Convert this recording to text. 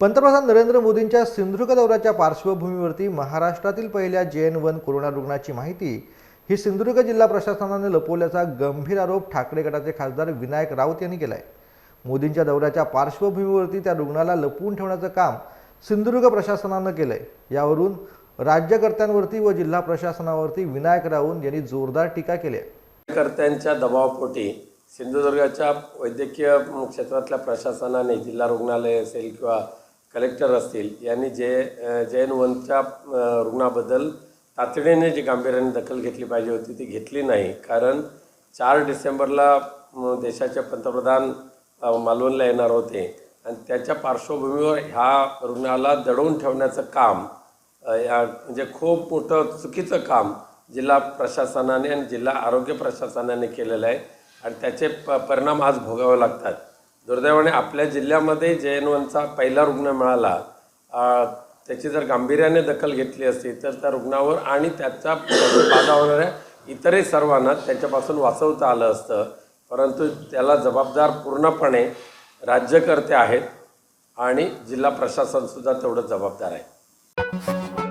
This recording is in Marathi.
पंतप्रधान नरेंद्र मोदींच्या सिंधुदुर्ग दौऱ्याच्या पार्श्वभूमीवरती महाराष्ट्रातील पहिल्या जे एन वन कोरोना रुग्णाची माहिती ही सिंधुदुर्ग जिल्हा प्रशासनाने लपवल्याचा गंभीर आरोप ठाकरे गटाचे खासदार विनायक राऊत यांनी केला आहे मोदींच्या दौऱ्याच्या पार्श्वभूमीवरती त्या रुग्णाला लपवून ठेवण्याचं काम सिंधुदुर्ग प्रशासनानं केलं आहे यावरून राज्यकर्त्यांवरती व जिल्हा प्रशासनावरती विनायक राऊत यांनी जोरदार टीका केली आहे. कर्त्यांच्या दबावापोटी सिंधुदुर्गाच्या वैद्यकीय क्षेत्रातल्या प्रशासनाने जिल्हा रुग्णालय असेल किंवा कलेक्टर असतील यांनी जे जे वनच्या रुग्णाबद्दल तातडीने जी गांभीर्याने दखल घेतली पाहिजे होती ती घेतली नाही. कारण चार डिसेंबरला देशाचे पंतप्रधान मालवणला येणार होते. आणि त्याच्या पार्श्वभूमीवर ह्या रुग्णाला दडवून ठेवण्याचं काम या म्हणजे खूप मोठं चुकीचं काम जिल्हा प्रशासनाने आणि जिल्हा आरोग्य प्रशासनाने केलेलं आहे. आणि त्याचे प परिणाम आज भोगावे लागतात. दुर्दैवाने आपल्या जिल्ह्यामध्ये जे एन वनचा पहिला रुग्ण मिळाला त्याची जर गांभीर्याने दखल घेतली असती तर त्या रुग्णावर आणि त्याचा बाधा होणाऱ्या इतरही सर्वांना त्याच्यापासून वाचवता आलं असतं. परंतु त्याला जबाबदार पूर्णपणे राज्यकर्ते आहेत आणि जिल्हा प्रशासनसुद्धा तेवढं जबाबदार आहे.